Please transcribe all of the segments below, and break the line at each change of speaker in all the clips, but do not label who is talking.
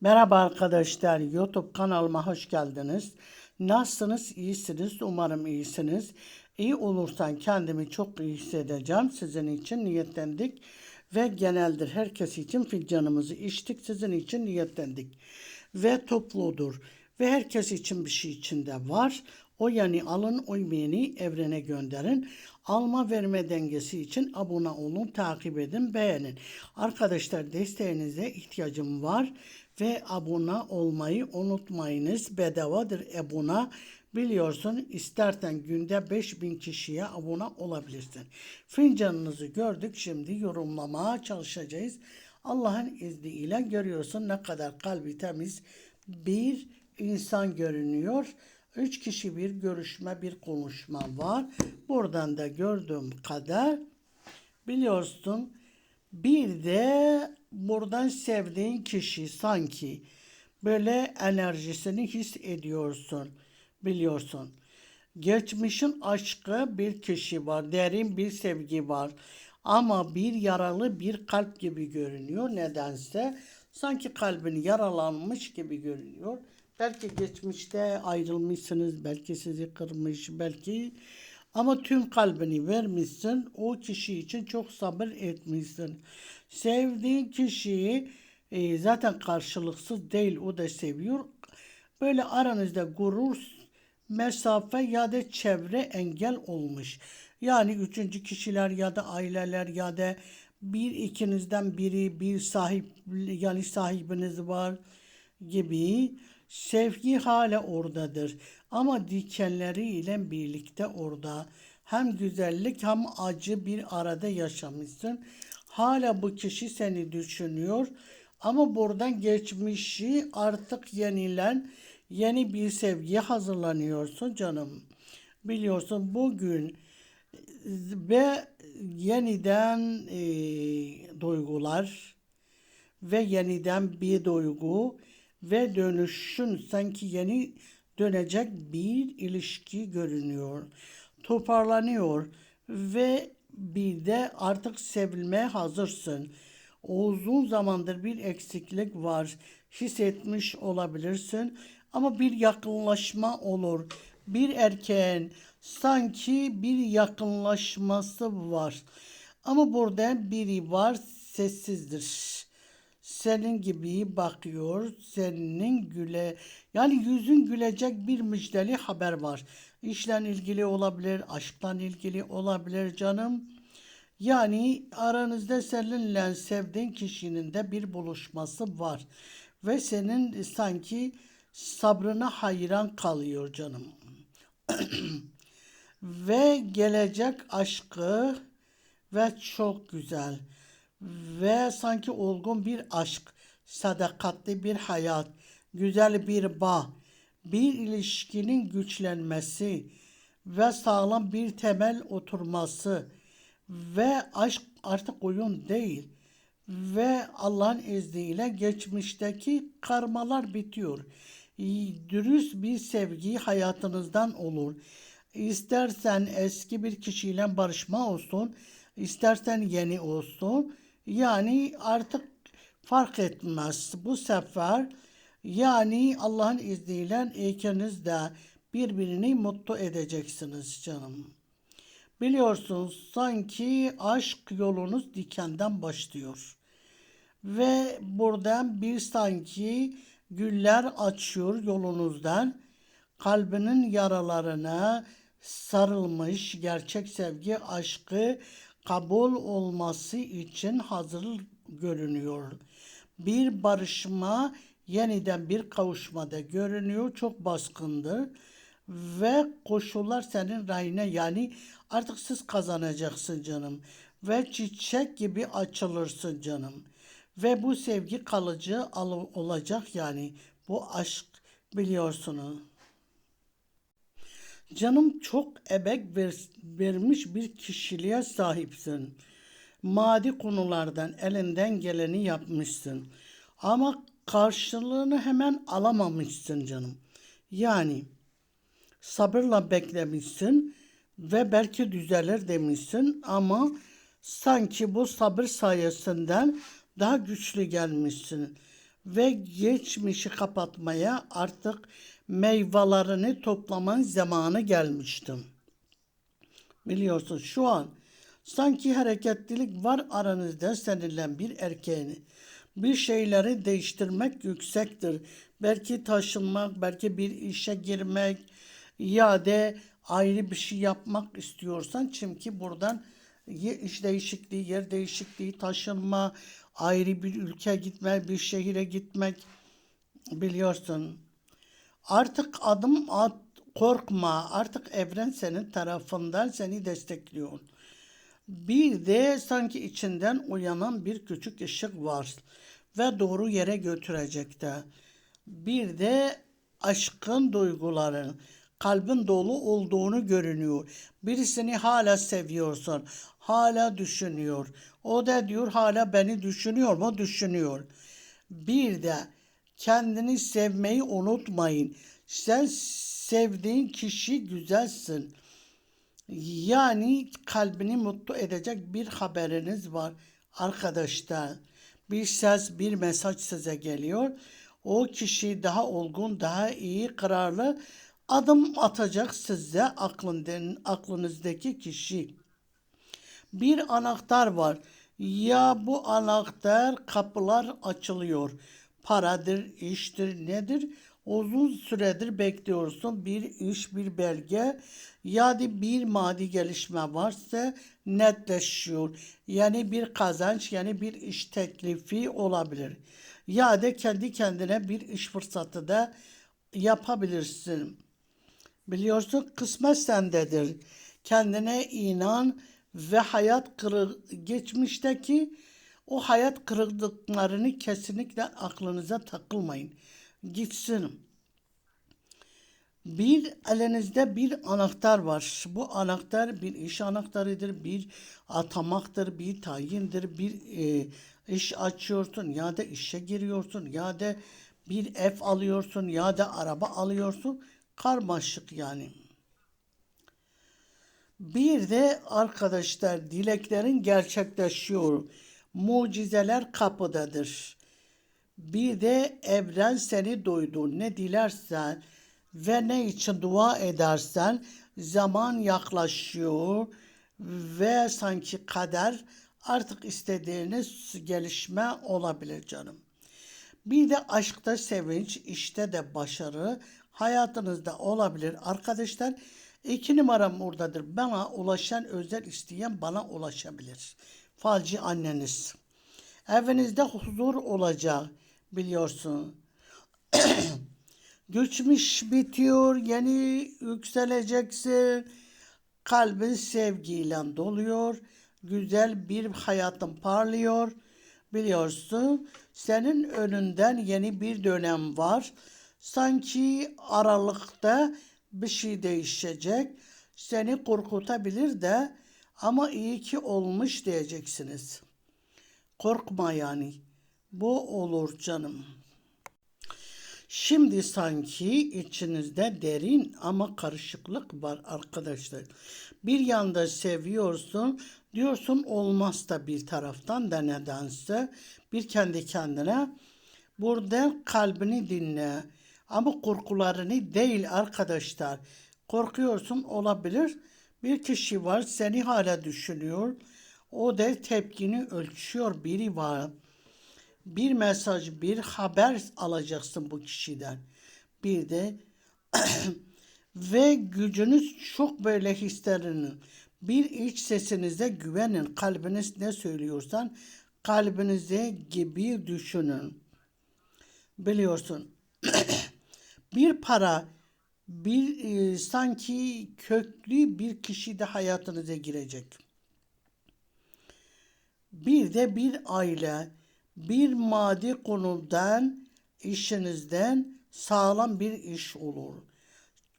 Merhaba arkadaşlar, YouTube kanalıma hoş geldiniz. Nasılsınız? İyisiniz. Umarım iyisiniz. İyi olursan kendimi çok iyi hissedeceğim. Sizin için niyetlendik. Ve geneldir herkes için fincanımızı içtik. Sizin için niyetlendik. Ve topludur. Ve herkes için bir şey içinde var. O yani alın o evrene gönderin. Alma verme dengesi için abone olun, takip edin, beğenin. Arkadaşlar desteğinize ihtiyacım var ve abone olmayı unutmayınız. Bedavadır abone. Biliyorsun istersen günde 5000 kişiye abone olabilirsin. Fincanınızı gördük şimdi yorumlamaya çalışacağız. Allah'ın izniyle görüyorsun ne kadar kalbi temiz bir insan görünüyor. Üç kişi bir görüşme, bir konuşma var. Buradan da gördüğüm kadar biliyorsun bir de buradan sevdiğin kişi sanki böyle enerjisini his ediyorsun, biliyorsun. Geçmişin aşkı bir kişi var, derin bir sevgi var. Ama bir yaralı bir kalp gibi görünüyor nedense. Sanki kalbin yaralanmış gibi görünüyor. Belki geçmişte ayrılmışsınız, belki sizi kırmış, belki ama tüm kalbini vermişsin. O kişi için çok sabır etmişsin. Sevdiğin kişiyi e, zaten karşılıksız değil o da seviyor. Böyle aranızda gurur, mesafe ya da çevre engel olmuş. Yani üçüncü kişiler ya da aileler ya da bir ikinizden biri bir sahip yani sahibiniz var gibi sevgi hala oradadır. Ama dikenleriyle birlikte orada hem güzellik hem acı bir arada yaşamışsın. Hala bu kişi seni düşünüyor. Ama buradan geçmişi artık yenilen yeni bir sevgiye hazırlanıyorsun canım. Biliyorsun bugün ve yeniden e, duygular ve yeniden bir duygu ve dönüşün sanki yeni dönecek bir ilişki görünüyor. Toparlanıyor ve bir de artık sevilmeye hazırsın. Uzun zamandır bir eksiklik var. Hissetmiş olabilirsin ama bir yakınlaşma olur. Bir erkeğin sanki bir yakınlaşması var. Ama burada biri var sessizdir senin gibi bakıyor. Senin güle yani yüzün gülecek bir müjdeli haber var. İşle ilgili olabilir, aşktan ilgili olabilir canım. Yani aranızda seninle sevdiğin kişinin de bir buluşması var. Ve senin sanki sabrına hayran kalıyor canım. ve gelecek aşkı ve çok güzel ve sanki olgun bir aşk, sadakatli bir hayat, güzel bir bağ, bir ilişkinin güçlenmesi ve sağlam bir temel oturması ve aşk artık oyun değil ve Allah'ın izniyle geçmişteki karmalar bitiyor. Dürüst bir sevgi hayatınızdan olur. İstersen eski bir kişiyle barışma olsun, istersen yeni olsun yani artık fark etmez. Bu sefer yani Allah'ın izniyle ikiniz de birbirini mutlu edeceksiniz canım. Biliyorsunuz sanki aşk yolunuz dikenden başlıyor. Ve buradan bir sanki güller açıyor yolunuzdan. Kalbinin yaralarına sarılmış gerçek sevgi, aşkı kabul olması için hazır görünüyor. Bir barışma yeniden bir kavuşmada görünüyor. Çok baskındır. Ve koşullar senin rayına yani artık siz kazanacaksın canım. Ve çiçek gibi açılırsın canım. Ve bu sevgi kalıcı olacak yani. Bu aşk biliyorsunuz. Canım çok emek ver, vermiş bir kişiliğe sahipsin. Madi konulardan elinden geleni yapmışsın. Ama karşılığını hemen alamamışsın canım. Yani sabırla beklemişsin ve belki düzelir demişsin ama sanki bu sabır sayesinden daha güçlü gelmişsin ve geçmişi kapatmaya artık meyvelerini toplamanın zamanı gelmiştim. Biliyorsun şu an sanki hareketlilik var aranızda seninle bir erkeğin. Bir şeyleri değiştirmek yüksektir. Belki taşınmak, belki bir işe girmek ya da ayrı bir şey yapmak istiyorsan çünkü buradan iş değişikliği, yer değişikliği, taşınma, ayrı bir ülke gitmek, bir şehire gitmek biliyorsun. Artık adım at, korkma. Artık evren senin tarafından seni destekliyor. Bir de sanki içinden uyanan bir küçük ışık var ve doğru yere götürecek de. Bir de aşkın duyguların kalbin dolu olduğunu görünüyor. Birisini hala seviyorsun, hala düşünüyor. O da diyor hala beni düşünüyor mu? Düşünüyor. Bir de kendini sevmeyi unutmayın. Sen sevdiğin kişi güzelsin. Yani kalbini mutlu edecek bir haberiniz var arkadaşlar. Bir ses, bir mesaj size geliyor. O kişi daha olgun, daha iyi, kararlı adım atacak size aklından, aklınızdaki kişi. Bir anahtar var. Ya bu anahtar kapılar açılıyor. Paradır, iştir, nedir? Uzun süredir bekliyorsun bir iş, bir belge ya da bir maddi gelişme varsa netleşiyor. Yani bir kazanç, yani bir iş teklifi olabilir. Ya da kendi kendine bir iş fırsatı da yapabilirsin. Biliyorsun kısmet sendedir. Kendine inan ve hayat kırık geçmişteki o hayat kırıklıklarını kesinlikle aklınıza takılmayın. Gitsin. Bir elinizde bir anahtar var. Bu anahtar bir iş anahtarıdır, bir atamaktır, bir tayindir, bir e, iş açıyorsun ya da işe giriyorsun ya da bir ev alıyorsun ya da araba alıyorsun. Karmaşık yani. Bir de arkadaşlar dileklerin gerçekleşiyor. Mucizeler kapıdadır. Bir de evren seni duydu. Ne dilersen ve ne için dua edersen zaman yaklaşıyor ve sanki kader artık istediğiniz gelişme olabilir canım. Bir de aşkta sevinç, işte de başarı hayatınızda olabilir. Arkadaşlar iki numaram oradadır. Bana ulaşan özel isteyen bana ulaşabilir. Falcı anneniz. Evinizde huzur olacak biliyorsun. Geçmiş bitiyor, yeni yükseleceksin. Kalbin sevgiyle doluyor. Güzel bir hayatın parlıyor. Biliyorsun senin önünden yeni bir dönem var. Sanki aralıkta bir şey değişecek. Seni korkutabilir de ama iyi ki olmuş diyeceksiniz. Korkma yani. Bu olur canım. Şimdi sanki içinizde derin ama karışıklık var arkadaşlar. Bir yanda seviyorsun, diyorsun olmaz da bir taraftan da nedense bir kendi kendine burada kalbini dinle. Ama korkularını değil arkadaşlar. Korkuyorsun olabilir. Bir kişi var seni hala düşünüyor. O da tepkini ölçüyor biri var bir mesaj, bir haber alacaksın bu kişiden. Bir de ve gücünüz çok böyle hislerinin bir iç sesinize güvenin. Kalbiniz ne söylüyorsan kalbinize gibi düşünün. Biliyorsun bir para bir e, sanki köklü bir kişi de hayatınıza girecek. Bir de bir aile bir maddi konudan, işinizden sağlam bir iş olur.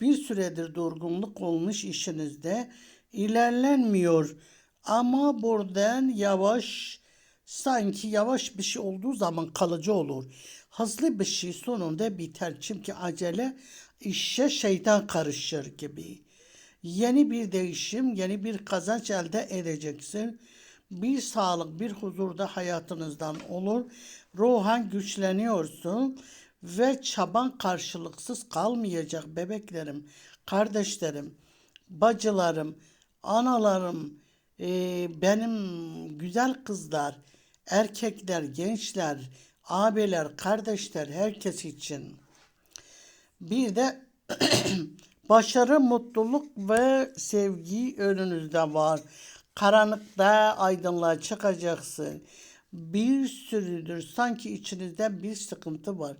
Bir süredir durgunluk olmuş işinizde ilerlenmiyor. Ama buradan yavaş sanki yavaş bir şey olduğu zaman kalıcı olur. Hızlı bir şey sonunda biter. Çünkü acele işe şeytan karışır gibi. Yeni bir değişim, yeni bir kazanç elde edeceksin. Bir sağlık, bir huzur da hayatınızdan olur. Ruhan güçleniyorsun ve çaban karşılıksız kalmayacak bebeklerim, kardeşlerim, bacılarım, analarım, e, benim güzel kızlar, erkekler, gençler, abiler, kardeşler, herkes için. Bir de başarı, mutluluk ve sevgi önünüzde var. Karanlıkta aydınlığa çıkacaksın. Bir sürüdür sanki içinizde bir sıkıntı var.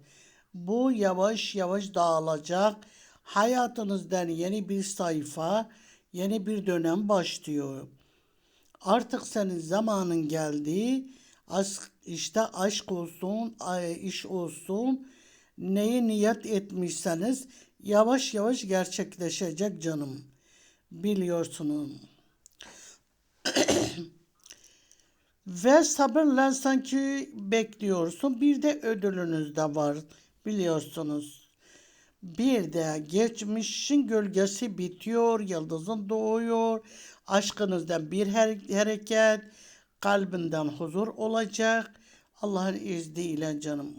Bu yavaş yavaş dağılacak. Hayatınızdan yeni bir sayfa, yeni bir dönem başlıyor. Artık senin zamanın geldi. Aşk, işte aşk olsun, iş olsun. Neyi niyet etmişseniz yavaş yavaş gerçekleşecek canım. Biliyorsunuz. Ve sabırla sanki bekliyorsun. Bir de ödülünüz de var biliyorsunuz. Bir de geçmişin gölgesi bitiyor, yıldızın doğuyor. Aşkınızdan bir hareket, kalbinden huzur olacak. Allah'ın izniyle canım.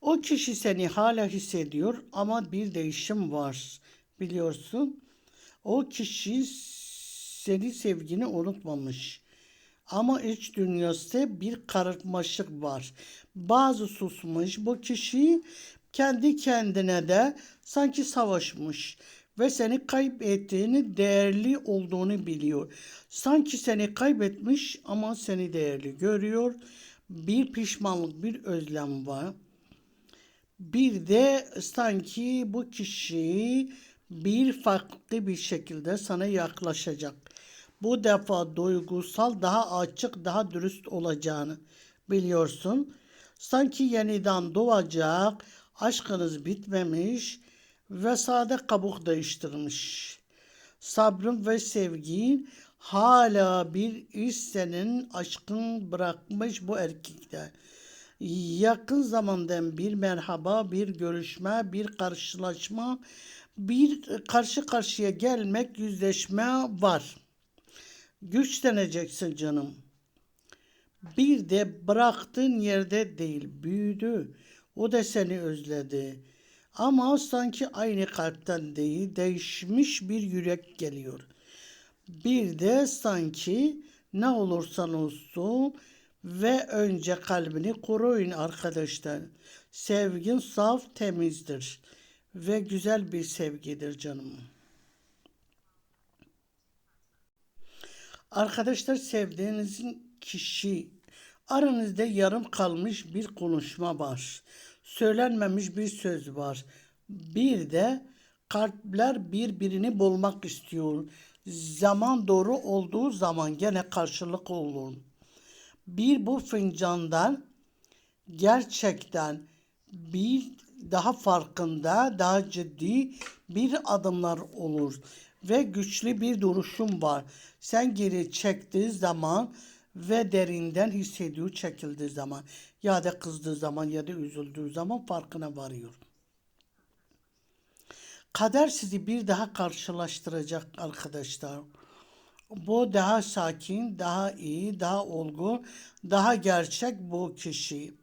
O kişi seni hala hissediyor ama bir değişim var biliyorsun. O kişi seni sevgini unutmamış. Ama iç dünyası bir karışmışlık var. Bazı susmuş bu kişi kendi kendine de sanki savaşmış ve seni kaybettiğini değerli olduğunu biliyor. Sanki seni kaybetmiş ama seni değerli görüyor. Bir pişmanlık, bir özlem var. Bir de sanki bu kişi bir farklı bir şekilde sana yaklaşacak. Bu defa duygusal daha açık, daha dürüst olacağını biliyorsun. Sanki yeniden doğacak, aşkınız bitmemiş ve sade kabuk değiştirmiş. Sabrın ve sevgin hala bir iz senin aşkın bırakmış bu erkekte. Yakın zamandan bir merhaba, bir görüşme, bir karşılaşma, bir karşı karşıya gelmek, yüzleşme var. Güçleneceksin canım. Bir de bıraktığın yerde değil, büyüdü. O da seni özledi. Ama sanki aynı kalpten değil, değişmiş bir yürek geliyor. Bir de sanki ne olursan olsun ve önce kalbini koruyun arkadaşlar. Sevgin saf temizdir ve güzel bir sevgidir canım. Arkadaşlar sevdiğinizin kişi aranızda yarım kalmış bir konuşma var. Söylenmemiş bir söz var. Bir de kalpler birbirini bulmak istiyor. Zaman doğru olduğu zaman gene karşılık olur. Bir bu fincandan gerçekten bir daha farkında, daha ciddi bir adımlar olur ve güçlü bir duruşum var. Sen geri çektiği zaman ve derinden hissediyor çekildiği zaman ya da kızdığı zaman ya da üzüldüğü zaman farkına varıyor. Kader sizi bir daha karşılaştıracak arkadaşlar. Bu daha sakin, daha iyi, daha olgun, daha gerçek bu kişi.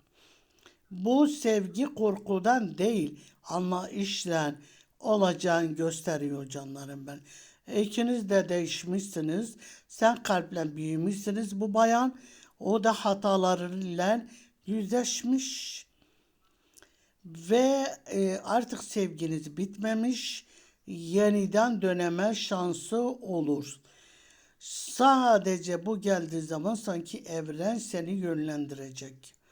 Bu sevgi korkudan değil, anlayışla olacağını gösteriyor canlarım ben. İkiniz de değişmişsiniz. Sen kalple büyümüşsünüz bu bayan. O da hatalarıyla yüzleşmiş. Ve e, artık sevginiz bitmemiş. Yeniden döneme şansı olur. Sadece bu geldiği zaman sanki evren seni yönlendirecek.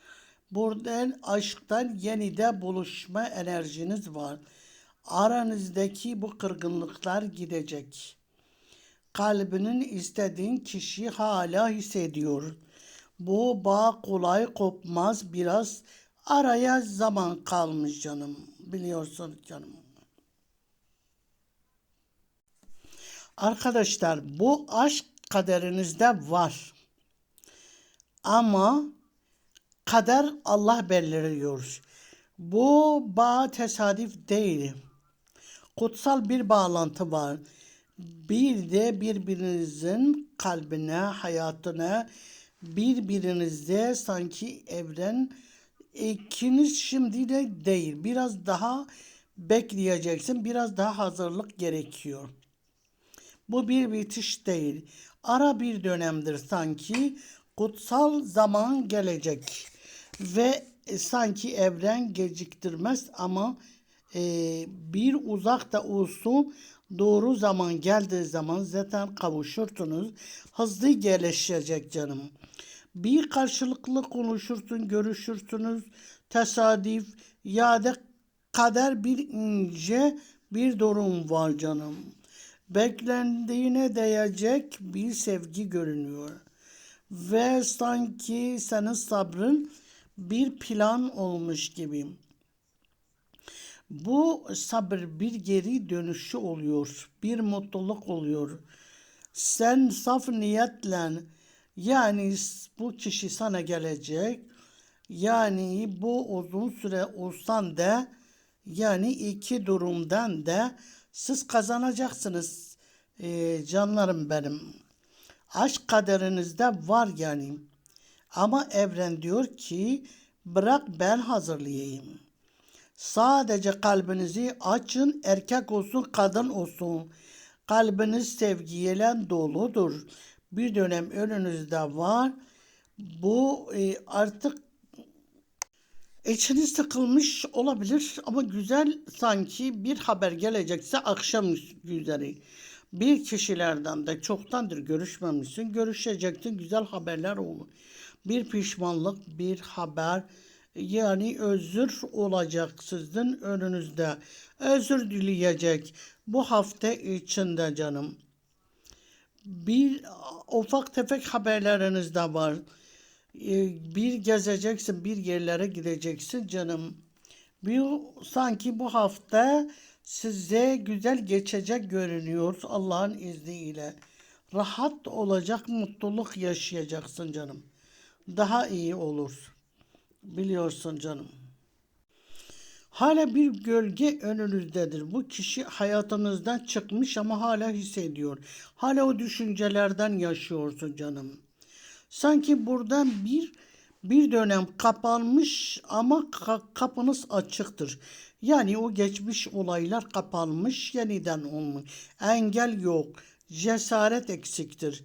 Buradan aşktan yeniden buluşma enerjiniz var. Aranızdaki bu kırgınlıklar gidecek. Kalbinin istediğin kişi hala hissediyor. Bu bağ kolay kopmaz biraz araya zaman kalmış canım. Biliyorsun canım. Arkadaşlar bu aşk kaderinizde var. Ama kader Allah belirliyor. Bu bağ tesadüf değil. Kutsal bir bağlantı var. Bir de birbirinizin kalbine, hayatına, birbirinizde sanki evren ikiniz şimdi de değil. Biraz daha bekleyeceksin. Biraz daha hazırlık gerekiyor. Bu bir bitiş değil. Ara bir dönemdir sanki. Kutsal zaman gelecek. Ve e, sanki evren geciktirmez ama e, bir uzakta olsun doğru zaman geldiği zaman zaten kavuşursunuz. Hızlı gelişecek canım. Bir karşılıklı konuşursun, görüşürsünüz. Tesadüf ya da kader bir ince bir durum var canım. Beklendiğine değecek bir sevgi görünüyor. Ve sanki senin sabrın bir plan olmuş gibi. Bu sabır bir geri dönüşü oluyor. Bir mutluluk oluyor. Sen saf niyetle yani bu kişi sana gelecek. Yani bu uzun süre olsan da yani iki durumdan da siz kazanacaksınız Ee, canlarım benim. Aşk kaderinizde var yani. Ama evren diyor ki bırak ben hazırlayayım. Sadece kalbinizi açın erkek olsun kadın olsun. Kalbiniz sevgiyle doludur. Bir dönem önünüzde var. Bu e, artık İçiniz sıkılmış olabilir ama güzel sanki bir haber gelecekse akşam üzeri. Bir kişilerden de çoktandır görüşmemişsin. Görüşecektin güzel haberler olur. Bir pişmanlık, bir haber yani özür olacak sizin önünüzde. Özür dileyecek bu hafta içinde canım. Bir ufak tefek haberleriniz de var. Ee, bir gezeceksin, bir yerlere gideceksin canım. Bir, sanki bu hafta size güzel geçecek görünüyor Allah'ın izniyle. Rahat olacak, mutluluk yaşayacaksın canım. Daha iyi olur. Biliyorsun canım. Hala bir gölge önünüzdedir. Bu kişi hayatınızdan çıkmış ama hala hissediyor. Hala o düşüncelerden yaşıyorsun canım. Sanki buradan bir bir dönem kapanmış ama ka- kapınız açıktır. Yani o geçmiş olaylar kapanmış, yeniden olmuş. Engel yok, cesaret eksiktir.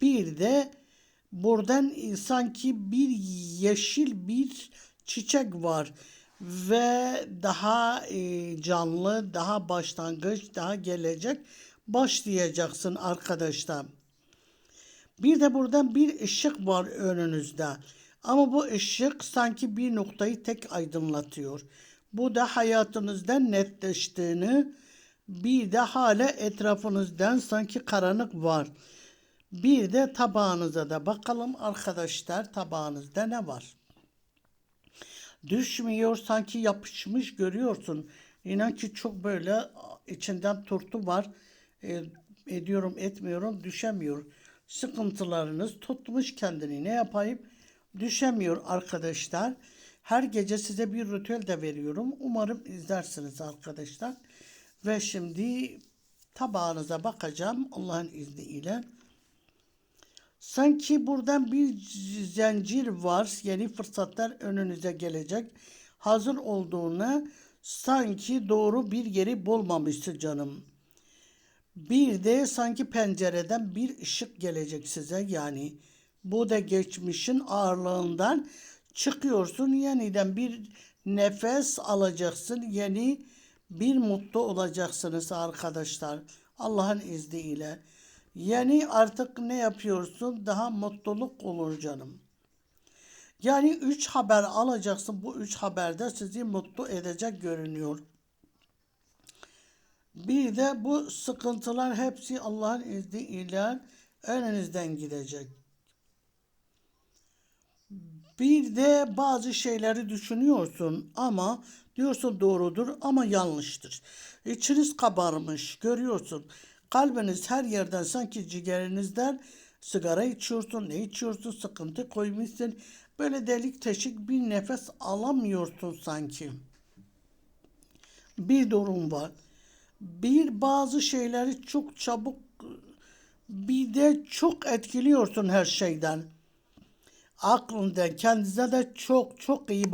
Bir de buradan sanki bir yeşil bir çiçek var ve daha e, canlı, daha başlangıç, daha gelecek başlayacaksın arkadaşlar. Bir de buradan bir ışık var önünüzde. Ama bu ışık sanki bir noktayı tek aydınlatıyor. Bu da hayatınızda netleştiğini, bir de hala etrafınızdan sanki karanlık var. Bir de tabağınıza da bakalım arkadaşlar tabağınızda ne var? Düşmüyor sanki yapışmış görüyorsun. İnan ki çok böyle içinden turtu var. E, ediyorum etmiyorum düşemiyor sıkıntılarınız tutmuş kendini ne yapayım düşemiyor arkadaşlar. Her gece size bir ritüel de veriyorum. Umarım izlersiniz arkadaşlar. Ve şimdi tabağınıza bakacağım Allah'ın izniyle. Sanki buradan bir zincir var. Yeni fırsatlar önünüze gelecek. Hazır olduğunu sanki doğru bir yeri bulmamışsın canım. Bir de sanki pencereden bir ışık gelecek size yani bu da geçmişin ağırlığından çıkıyorsun yeniden bir nefes alacaksın yeni bir mutlu olacaksınız arkadaşlar Allah'ın izniyle. Yani artık ne yapıyorsun daha mutluluk olur canım. Yani üç haber alacaksın bu üç haberde sizi mutlu edecek görünüyor. Bir de bu sıkıntılar hepsi Allah'ın izniyle önünüzden gidecek. Bir de bazı şeyleri düşünüyorsun ama diyorsun doğrudur ama yanlıştır. İçiniz kabarmış görüyorsun. Kalbiniz her yerden sanki ciğerinizden sigara içiyorsun, ne içiyorsun, sıkıntı koymuşsun. Böyle delik teşik bir nefes alamıyorsun sanki. Bir durum var. Bir bazı şeyleri çok çabuk bir de çok etkiliyorsun her şeyden. Aklında kendinize de çok çok iyi bak.